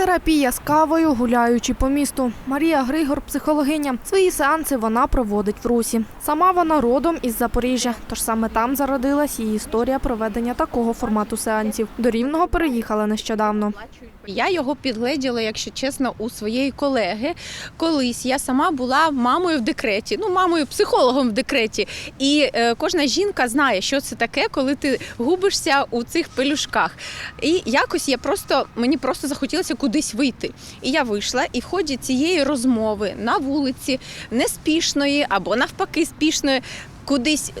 Терапія з кавою, гуляючи по місту. Марія Григор, психологиня. Свої сеанси вона проводить в Русі. Сама вона родом із Запоріжжя, тож саме там зародилась її історія проведення такого формату сеансів. До Рівного переїхала нещодавно. Я його підгледіла, якщо чесно, у своєї колеги. Колись я сама була мамою в декреті, ну мамою психологом в декреті. І е, кожна жінка знає, що це таке, коли ти губишся у цих пелюшках. І якось я просто мені просто захотілося кудись вийти. І я вийшла, і в ході цієї розмови на вулиці неспішної або навпаки спішної. Кудись,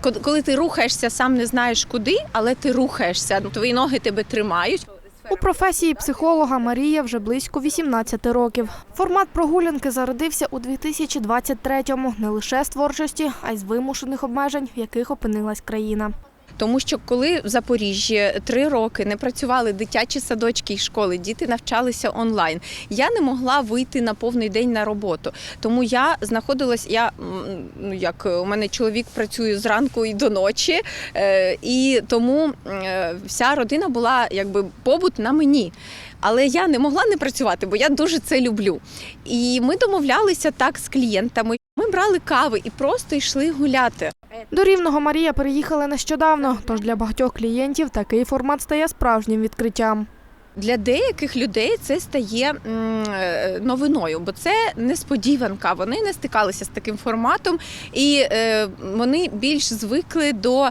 ко- коли ти рухаєшся, сам не знаєш куди, але ти рухаєшся. Твої ноги тебе тримають. У професії психолога Марія вже близько 18 років. Формат прогулянки зародився у 2023-му не лише з творчості, а й з вимушених обмежень, в яких опинилась країна. Тому що коли в Запоріжжі три роки не працювали дитячі садочки і школи, діти навчалися онлайн. Я не могла вийти на повний день на роботу. Тому я знаходилась. Я ну як у мене чоловік працює зранку і до ночі, е, і тому е, вся родина була якби побут на мені. Але я не могла не працювати, бо я дуже це люблю. І ми домовлялися так з клієнтами. Ми брали кави і просто йшли гуляти. До Рівного Марія переїхала нещодавно, тож для багатьох клієнтів такий формат стає справжнім відкриттям. Для деяких людей це стає е, новиною, бо це несподіванка. Вони не стикалися з таким форматом, і е, вони більш звикли до.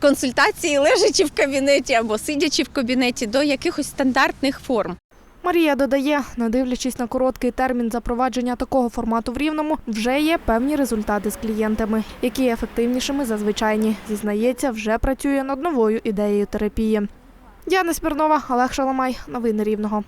Консультації лежачи в кабінеті або сидячи в кабінеті до якихось стандартних форм. Марія додає, не дивлячись на короткий термін запровадження такого формату в Рівному, вже є певні результати з клієнтами, які ефективнішими за звичайні. Зізнається, вже працює над новою ідеєю терапії. Діана Смірнова, Олег Шаламай. Новини Рівного.